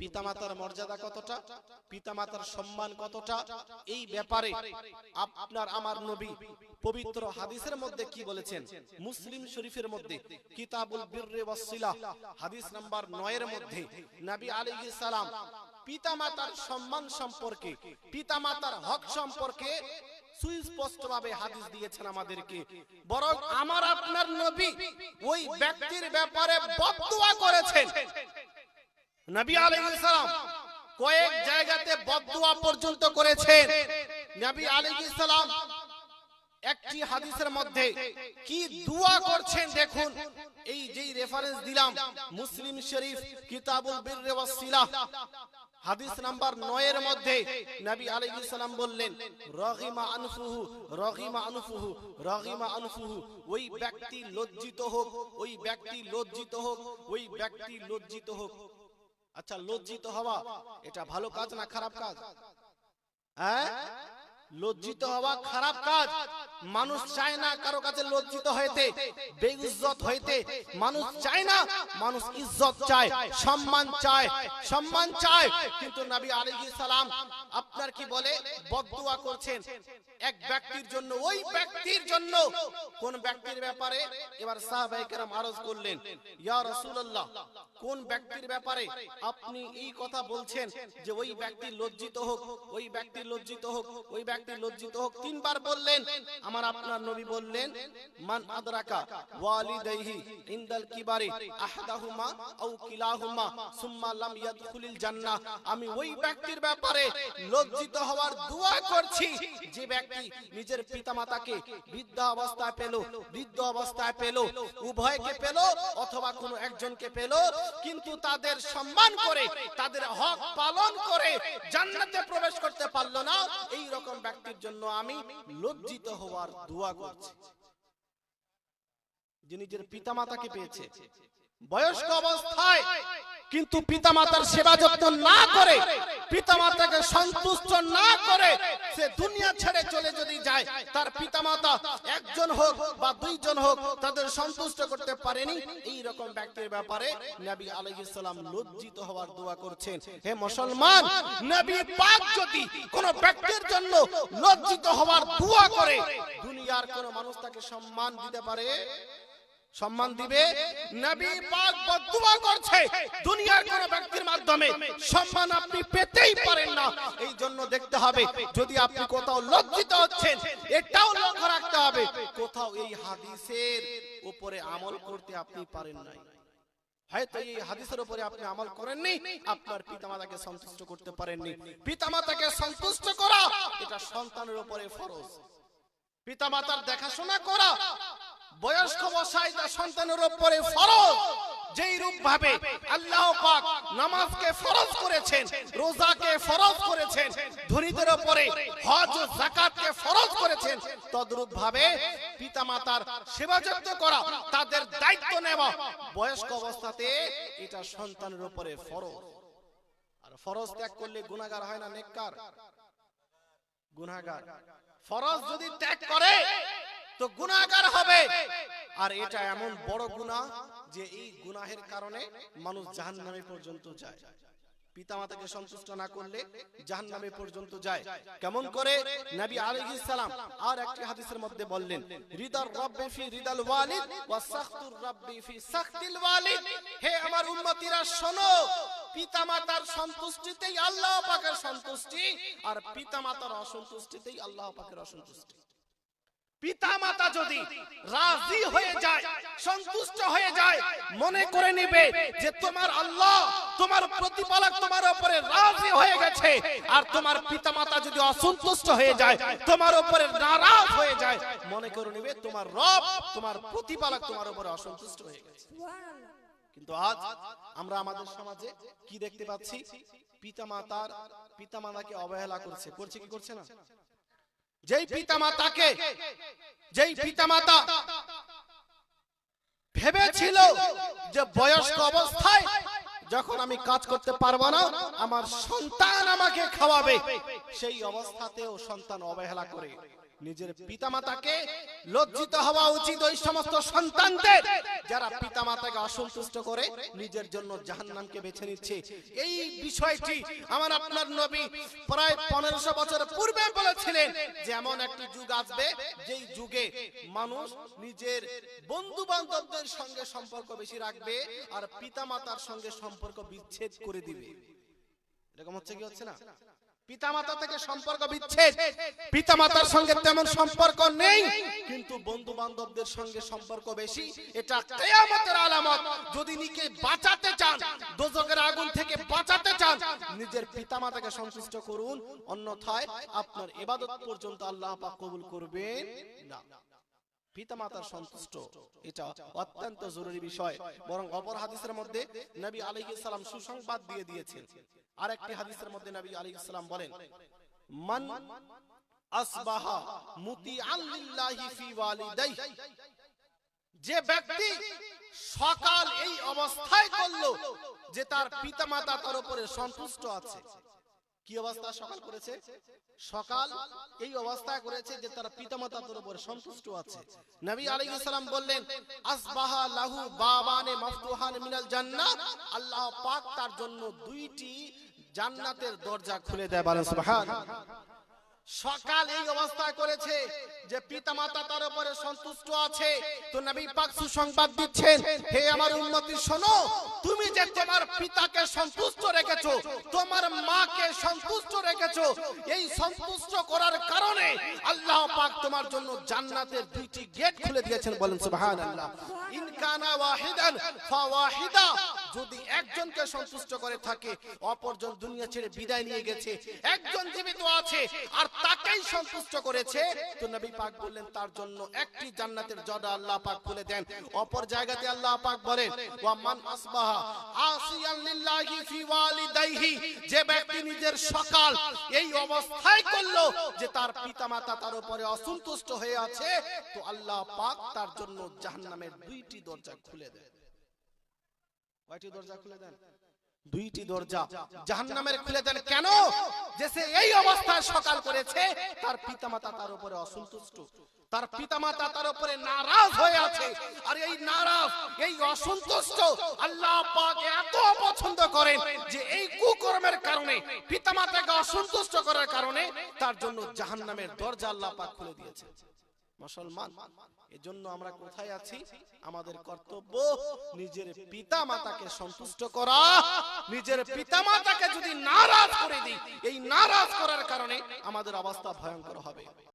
পিতামাতার মর্যাদা কতটা? পিতামাতার সম্মান কতটা? এই ব্যাপারে আপনার আমার নবী পবিত্র হাদিসের মধ্যে কি বলেছেন? মুসলিম শরীফের মধ্যে কিতাবুল বিররে ওয়াসিলা হাদিস নাম্বার 9 এর মধ্যে নবী আলাইহিস সালাম পিতামাতার সম্মান সম্পর্কে, পিতামাতার হক সম্পর্কে সুস্পষ্টভাবে হাদিস দিয়েছেন আমাদেরকে। বরং আমার আপনার নবী ওই ব্যক্তির ব্যাপারে বদদুয়া করেছেন। নবী আলাইহিস সালাম কয়েক জায়গাতে বদদুয়া পর্যন্ত করেছেন। নবী আলাইহিস সালাম একটি হাদিসের মধ্যে কি দোয়া করছেন দেখুন। এই যেই রেফারেন্স দিলাম, মুসলিম শরীফ, কিতাবুল বিররে ওয়াস সিলাহ। হাদিস নাম্বার 9 এর মধ্যে নবী আলাইহিস বললেন রহিমা আনফুহু রহিমা আনফুহু রহিমা আনফুহু। ওই ব্যক্তি লজ্জিত হোক, ওই ব্যক্তি লজ্জিত হোক, ওই ব্যক্তি লজ্জিত হোক। আচ্ছা লজ্জিত হওয়া এটা ভালো কাজ না খারাপ কাজ? হ্যাঁ? লজ্জিত হওয়া খারাপ কাজ? মানুষ চায় না কারও কাছে লজ্জিত হইতে বেইজ্জত হইতে। মানুষ চায় না মানুষ ইজ্জত চায় সম্মান চায় সম্মান চায়। কিন্তু নবী আলাইহিস সালাম আপনার কি বলে? বদদুয়া করছেন। এক ব্যক্তির জন্য, ওই ব্যক্তির জন্য। কোন ব্যক্তির ব্যাপারে এবার সাহাবায়ে কেরাম আরজ করলেন, ইয়া রাসূলুল্লাহ, কোন ব্যক্তির ব্যাপারে আপনি এই কথা বলছেন যে ওই ব্যক্তি লজ্জিত হোক, ওই ব্যক্তি লজ্জিত হোক, ওই ব্যক্তি লজ্জিত হোক? তিনবার বললেন। আমার আপনার নবী বললেন, মান আদরাকা ওয়ালিদাইহি ইনদাল কিবারে আহাদাহুমা আও কিলাহুমা সুম্মা লাম ইয়াদখুলিল জান্নাহ। আমি ওই ব্যক্তির ব্যাপারে লজ্জিত হওয়ার দোয়া করছি, যে ব্যক্তি নিজের পিতামাতাকে বৃদ্ধ অবস্থায় পেল বৃদ্ধ অবস্থায় পেল উভয়কে পেল অথবা কোনো একজনকে পেল কিন্তু তাদের সম্মান করে তাদের হক পালন করে জান্নাতে প্রবেশ করতে পারল না এই রকম ব্যক্তির জন্য আমি লজ্জিত হওয়ার দোয়া করছি। যে নিজের পিতামাতাকে পেয়েছে। বয়স্ক অবস্থায় কিন্তু পিতামাতার সেবা যত্ন না করে পিতামাতাকে সন্তুষ্ট না করে সে দুনিয়া ছেড়ে চলে যদি যায়, তার পিতামাতা একজন হোক বা দুইজন হোক তাদের সন্তুষ্ট করতে পারেনি। এই রকম ব্যক্তির ব্যাপারে নবী আলাইহিস সালাম লজ্জিত হওয়ার দোয়া করছেন। হে মুসলমান, নবী পাক যদি কোন ব্যক্তির জন্য লজ্জিত হওয়ার দোয়া করে, দুনিয়ার কোন মানুষ তাকে সম্মান দিতে পারে? সম্মান দিবে। নবী পাক বদদুয়া করছে। দুনিয়ার কোন ব্যক্তির মাধ্যমে সম্মান আপনি পেতেই পারেন না। এই জন্য দেখতে হবে, যদি আপনি কোথাও লজ্জিত হচ্ছেন, এটাও লক্ষ্য রাখতে হবে, কোথাও এই হাদিসের উপরে আমল করতে আপনি পারেন নাই। হয়তো এই হাদিসের উপরে আপনি আমল করেননি, আপনার পিতামাতাকে সন্তুষ্ট করতে পারেননি। পিতামাতাকে সন্তুষ্ট করা, এটা সন্তানের উপরে ফরজ। পিতামাতার দেখাশোনা করা বয়স্ক বসাই তার সন্তানের উপরে ফরজ। যেই রূপ ভাবে আল্লাহ পাক নামাজকে ফরজ করেছেন রোজাকে ফরজ করেছেন ধনীদের উপরে হজ ও যাকাতকে ফরজ করেছেন। তদ্রূপ ভাবে পিতামাতার সেবা যত্ন করা তাদের দায়িত্ব নেওয়া। বয়স্ক অবস্থাতে এটা সন্তানের উপরে ফরজ। আর ফরজ ত্যাগ করলে গুনাহগার হয় না নেককার। গুনাহগার। ফরজ যদি ত্যাগ করে তো গুনাহগার হবে। আর এটা এমন বড় গুনাহ যে এই গুনাহের কারণে মানুষ জাহান্নামে পর্যন্ত যায়। পিতামাতাকে সন্তুষ্ট না করলে জাহান্নামে পর্যন্ত যায়। কেমন করে নবী আলাইহিস সালাম আর একটি হাদিসের মধ্যে বললেন রিদার রাব্বি ফি রিদাল ওয়ালিদ ওয়া সাখতুর রাব্বি ফি সাখতিল ওয়ালিদ। হে আমার উম্মতিরা শোনো পিতামাতার সন্তুষ্টিতেই আল্লাহ পাকের সন্তুষ্টি আর পিতামাতার অসন্তুষ্টিতেই আল্লাহ পাকের অসন্তুষ্টি। পিতা মাতা যদি রাজি হয়ে যায়, সন্তুষ্ট হয়ে যায়, মনে করে নিবে যে তোমার আল্লাহ তোমার প্রতিপালক তোমার উপরে রাজি হয়ে গেছে। আর তোমার পিতা মাতা যদি অসন্তুষ্ট হয়ে যায়, তোমার উপরে নারাজ হয়ে যায়, মনে করে নিবে তোমার রব, তোমার প্রতিপালক তোমার উপরে অসন্তুষ্ট হয়ে গেছে। কিন্তু আজ আমরা আমাদের সমাজে কি দেখতে পাচ্ছি? পিতা মাতার পিতা মাতাকে অবহেলা করছে। করছে কি? করছে না? যেই পিতামাতাকে যেই পিতামাতা ভেবেছিল যে বয়স্ক অবস্থায় যখন আমি কাজ করতে পারব না আমার সন্তান আমাকে খাওয়াবে। সেই অবস্থাতেও সন্তান অবহেলা করে। নিজের পিতামাতাকে লজ্জিত হওয়া উচিত ওই সমস্ত সন্তানদের। যারা পিতামাতাকে অসন্তুষ্ট করে নিজের জন্য জাহান্নামকে বেছে নিচ্ছে। এই বিষয়টি আমার আপনার নবী প্রায় পনেরোশো বছর পূর্বে বলেছিলেন যে এমন একটি যুগ আসবে যেই যুগে মানুষ নিজের বন্ধু বান্ধবদের সঙ্গে সম্পর্ক বেশি রাখবে আর পিতামাতার সঙ্গে সম্পর্ক বিচ্ছেদ করে দিবে। এরকম হচ্ছে কি হচ্ছে না। বেশি। এটা আলামত। যদি নিকে বাঁচাতে চান দোজকের আগুন থেকে বাঁচাতে চান, নিজের করুন। অন্যথায় আপনার ইবাদত পর্যন্ত আল্লাহ কবুল করবেন না। পিতামাতার সন্তুষ্ট। এটা অত্যন্ত জরুরি বিষয়। বরং অপর হাদিসের মধ্যে নবী আলাইহিস সালাম সুসংবাদ দিয়ে দিয়েছেন। আরেকটি হাদিসের মধ্যে নবী আলাইহিস সালাম বলেন মান আসবাহা মুতিআন লিল্লাহি ফি ওয়ালিদাইহি। যে ব্যক্তি সকাল এই অবস্থায় করল যে তার পিতামাতা তার উপরে সন্তুষ্ট আছে। কি অবস্থা? সকাল করেছে? সকাল এই অবস্থা করেছে যে তার পিতামাতা উপর উপরে সন্তুষ্ট আছে। নবী আলাইহিস সালাম বললেন, আসবাহা লাহু বাবানে মাফতুহান মিনাল জান্নাত। আল্লাহ পাক তার জন্য দুইটি জান্নাতের দরজা খুলে দেয় বলেন, সুবহানাল্লাহ। সকাল এই অবস্থায় করেছে যে পিতামাতা তার উপরে সন্তুষ্ট আছে। তো নবী পাক সুসংবাদ দিচ্ছেন, হে আমার উন্নতি, শোনো, তুমি যে তোমার পিতাকে সন্তুষ্ট রেখেছো, তোমার মাকে সন্তুষ্ট রেখেছো, এই সন্তুষ্ট করার কারণে আল্লাহ পাক তোমার জন্য জান্নাতের দুইটি গেট খুলে দিয়েছেন। বলেন, সুবহানাল্লাহ। ইন কানা ওয়াহিদান ফাওয়াহিদা যদি একজনকে সন্তুষ্ট করে থাকে, অপরজন দুনিয়া ছেড়ে বিদায় নিয়ে গেছে, একজন জীবিত আছে আর তাকেই সন্তুষ্ট করেছে, তো নবী পাক বললেন, তার জন্য একটি জান্নাতের জড়া আল্লাহ পাক খুলে দেন। অপর জায়গাতে আল্লাহ পাক বলেন, ওয়া মান আসবাহা আসিয়ান লিল্লাহি ফি ওয়ালিদাইহি যে ব্যক্তি নিজের সকাল এই অবস্থায় করল যে তার পিতামাতা তার উপরে অসন্তুষ্ট হয়ে আছে, তো আল্লাহ পাক তার জন্য জাহান্নামের দুইটি দরজা খুলে দেন। কয়টি দরজা খুলে দেন? দুইটি দরজা। জাহান্নামের খুলে দেন কেন? যে সে এই অবস্থায় সকাল করেছে তার পিতামাতা তার উপরে অসন্তুষ্ট। তার পিতামাতা তার উপরে হয়ে আছে। আর এই নারাজ এই অসন্তুষ্ট আল্লাহ পাক এত করেন যে এই কুকর্মের কারণে পিতামাতাকে অসন্তুষ্ট করার কারণে তার জন্য জাহান্নামের দরজা আল্লাহ পাক খুলে দিয়েছে মুসলমান, এজন্য আমরা কোথায় আছি? আমাদের কর্তব্য নিজের পিতা মাতাকে সন্তুষ্ট করা। নিজের পিতা মাতাকে যদি নারাজ করে দিই, এই নারাজ করার কারণে আমাদের অবস্থা ভয়ঙ্কর হবে।